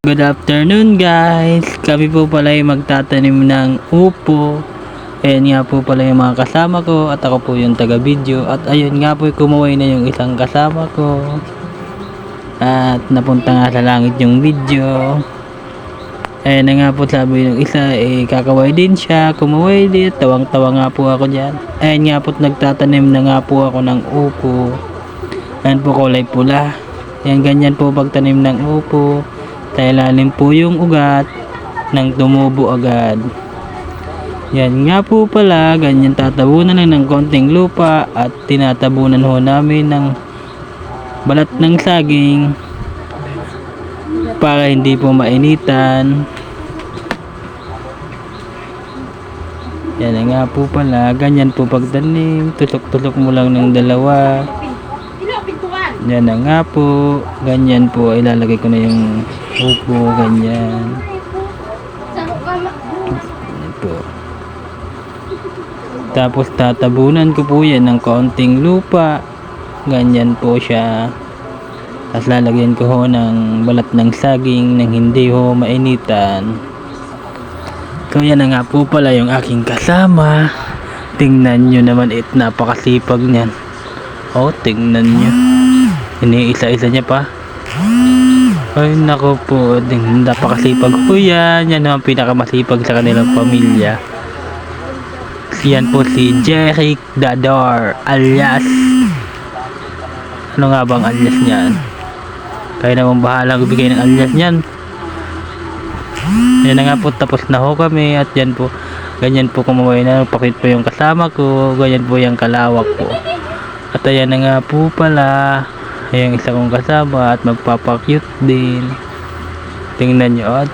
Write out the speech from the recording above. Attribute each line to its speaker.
Speaker 1: Good afternoon guys! Kami po pala ay magtatanim ng upo. Ayan nga po pala yung mga kasama ko at ako po yung taga video. At ayun nga po kumuhay na yung isang kasama ko. At napunta nga sa langit yung video. Ayan na nga po sabi ng isa eh kakaway din siya. Kumuhay din. Tawang-tawa nga po ako dyan. Ayan nga po nagtatanim na nga po ako ng upo. Ayan po kulay pula. Ayan ganyan po pagtanim ng upo. Tailalim po yung ugat nang tumubo agad. Yan nga po pala, ganyan tatabunan lang ng konting lupa at tinatabunan ho namin ng balat ng saging para hindi po mainitan. Yan nga po pala, ganyan po pagtanim, tusok-tusok mo lang ng dalawa. Yan na nga po. Ganyan po. Ilalagay ko na yung upo. Ganyan. Yan po. Tapos tatabunan ko po yan ng kaunting lupa. Ganyan po siya. Tapos lalagyan ko ho ng balat ng saging nang hindi ho mainitan. Kaya na nga po pala yung aking kasama. Tingnan nyo naman it napakasipag niyan. Oh, tingnan nyo. Iniisa-isa niya pa. Ay, nako po. Ding, napakasipag po yan. Yan naman pinakamasipag sa kanilang pamilya. Yan po si Jeric Dador alias ano nga bang alias niyan? Kaya naman bahala bigay ng alias niyan. Yan na nga po tapos na ho kami at yan po ganyan po kumuhay na pakit po yung kasama ko ganyan po yung kalawak po at ayan na nga po pala yung isa kong kasama at magpapakyut din. Tingnan nyo at